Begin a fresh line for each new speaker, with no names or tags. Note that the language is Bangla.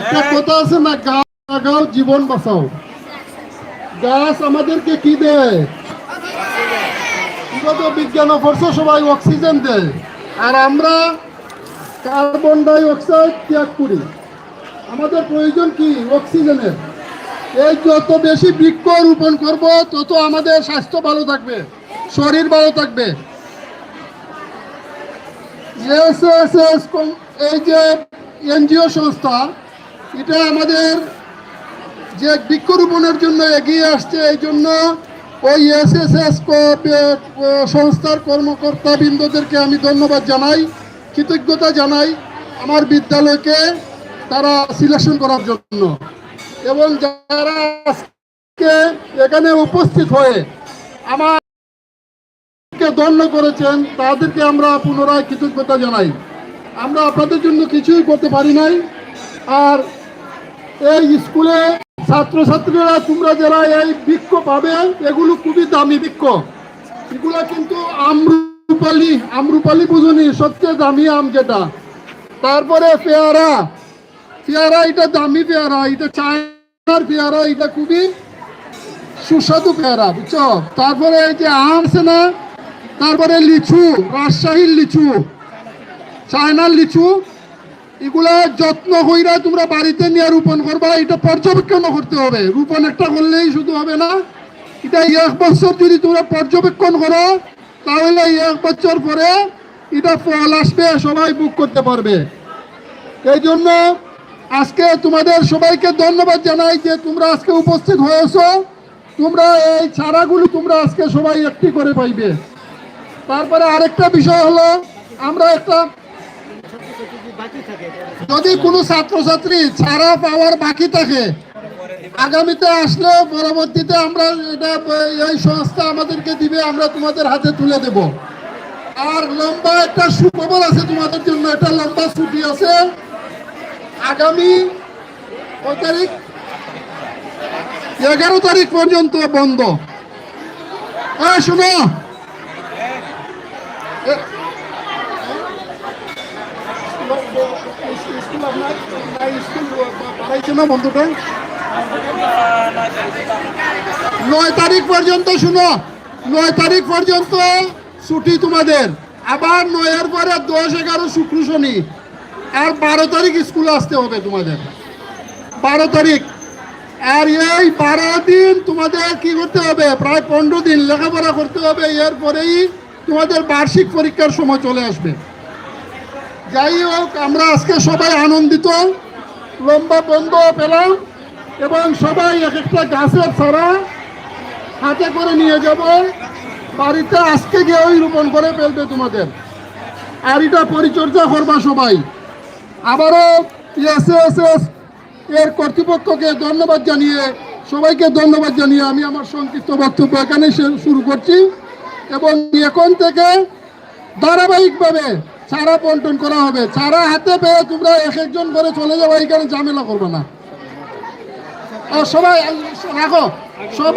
একটা কথা আছে না গাছ লাগাও জীবন বাঁচাও। গাছ আমাদেরকে কি দেয়? বিজ্ঞান সবাই অক্সিজেন দেয় আর আমরা কার্বন ডাই অক্সাইড ত্যাগ করি। আমাদের প্রয়োজন কি? অক্সিজেনের। এই যত বেশি বৃক্ষ রোপণ করব তত আমাদের স্বাস্থ্য ভালো থাকবে শরীর ভালো থাকবে। এই যে এনজিও সংস্থা এটা আমাদের যে বৃক্ষরোপণের জন্য এগিয়ে আসছে, এই জন্য ওই এসএসএস সংস্থার কর্মকর্তা বৃন্দদেরকে আমি ধন্যবাদ জানাই, কৃতজ্ঞতা জানাই আমার বিদ্যালয়কে তারা সিলেকশন করার জন্য। এবং যারা এখানে উপস্থিত হয়ে আমার কে দণ্ড করেছেন, তাদেরকে আমরা পুনরায় কৃতজ্ঞতা জানাই। আমরা আপনাদের জন্য কিছুই করতে পারি নাই। আর এই স্কুলে ছাত্রছাত্রীরা তোমরা যারা এই বৃক্ষ পাবে, এগুলো খুবই দামি বৃক্ষ। এগুলো কিন্তু আমরুপালি আমরুপালি বুঝুনি, সবচেয়ে দামি আম যেটা। তারপরে পেয়ারা। পেয়ারা এটা দামি পেয়ারা, এটা চায়নার পেয়ারা, এটা খুবই সুস্বাদু পেয়ারা, বুঝছ? তারপরে এই যে আম না, তারপরে লিচু, রাজশাহীর লিচু, চায়নার লিচু এগুলা যত্ন কইরা তোমরা বাড়িতে নিয়ে রোপণ করবা, এটা পর্যবেক্ষণ করতে হবে। রোপণ একটা করলেই শুধু হবে না, এটা এক বছর যদি তোমরা পর্যবেক্ষণ করো, তাহলে এক বছর পরে এটা ফল আসবে, সবাই বুক করতে পারবে। এই জন্য আজকে তোমাদের সবাইকে ধন্যবাদ জানাই যে তোমরা আজকে উপস্থিত হয়েছো। তোমরা এই চারাগুলো তোমরা আজকে সবাই একটি করে পাইবে। তারপরে আরেকটা বিষয় হলো, আমরা একটা যদি কোনো ছাত্রছাত্রী ছাড়া পাওয়ার বাকি থাকে, আগামীতে আসলে পরবর্তীতে আমরা এটা, এই সংস্থা আমাদেরকে দিবে, আমরা তোমাদের হাতে তুলে দেব। আর লম্বা একটা সুখবর আছে তোমাদের জন্য, একটা লম্বা ছুটি আছে। আগামী কয় তারিখ? এগারো তারিখ পর্যন্ত বন্ধ। হ্যাঁ শোনো। নয় তারিখ পর্যন্ত শুনো। নয় তারিখ পর্যন্ত ছুটি তোমাদের। আবার নয়ের পরে দশ, এগারো, শুক্র, শনি। আর বারো তারিখ স্কুলে আসতে হবে তোমাদের। বারো তারিখ। আর এই বারো দিন তোমাদের কি করতে হবে? প্রায় পনেরো দিন লেখাপড়া করতে হবে। এরপরেই তোমাদের বার্ষিক পরীক্ষার সময় চলে আসবে। যাই হোক, আমরা আজকে সবাই আনন্দিত। লম্বা বন্ধ পেলাম এবং সবাই এক একটা গাছের ছাড়া হাতে করে নিয়ে যাব। বাড়িতে আজকে গিয়েই রোপণ করে ফেলবে তোমাদের। আর এটা পরিচর্যা করবা সবাই। আবারও এসএসএস এর কর্তৃপক্ষকে ধন্যবাদ জানিয়ে, সবাইকে ধন্যবাদ জানিয়ে আমি আমার সংক্ষিপ্ত বক্তব্য এখানে শুরু করছি। এবং এখন থেকে ধারাবাহিকভাবে চারা বন্টন করা হবে। চারা হাতে পেয়ে তোমরা এক একজন করে চলে যাব এখানে ঝামেলা করবে না। আর সবাই, রাখো। সবাই